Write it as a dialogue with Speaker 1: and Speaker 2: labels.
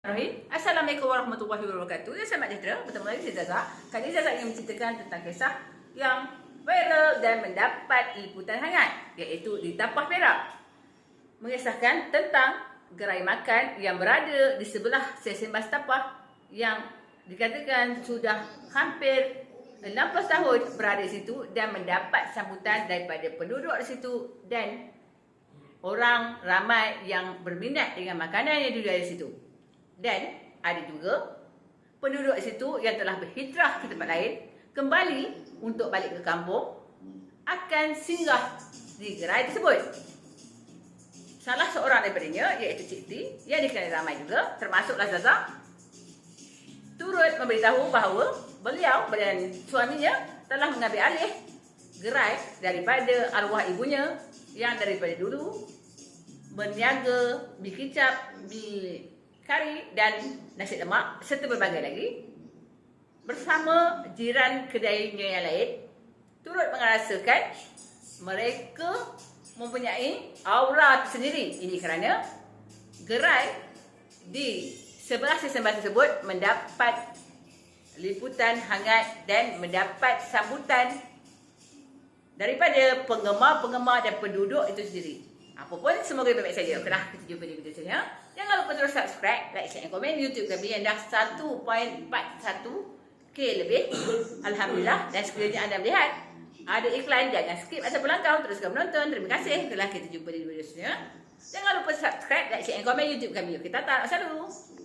Speaker 1: Bismillahirrahmanirrahim. Assalamualaikum warahmatullahi wabarakatuh. Ya, selamat sejahtera. Bertemu lagi saya Zaza. Kali ini Zaza ingin menceritakan tentang kisah yang viral dan mendapat liputan hangat iaitu di Tapah Perak. Mengisahkan tentang gerai makan yang berada di sebelah stesen bas Tapah yang dikatakan sudah hampir 16 tahun berada di situ dan mendapat sambutan daripada penduduk di situ dan orang ramai yang berminat dengan makanan yang ada di situ. Dan ada juga penduduk situ yang telah berhijrah ke tempat lain kembali untuk balik ke kampung akan singgah di gerai tersebut. Salah seorang daripadanya iaitu Cik T yang dikenali ramai juga termasuklah Zaza turut memberitahu bahawa beliau dan suaminya telah mengambil alih gerai daripada arwah ibunya yang daripada dulu berniaga mi kicap, mi kari dan nasi lemak serta berbagai lagi bersama jiran kedainya yang lain turut merasakan mereka mempunyai aura tersendiri ini kerana gerai di sebelah sesembahan tersebut mendapat liputan hangat dan mendapat sambutan daripada penggemar-penggemar dan penduduk itu sendiri. Apa pun semoga baik-baik saja. Okeylah, kita jumpa di video seterusnya. Jangan lupa terus subscribe, like, share dan komen YouTube kami yang dah 1.41k lebih. Alhamdulillah. Dan sekiranya anda melihat ada iklan, jangan skip atau langkah teruskan menonton. Terima kasih. Okeylah, kita jumpa di video seterusnya. Jangan lupa subscribe, like, share dan komen YouTube kami. Okey, tata. Assalamualaikum.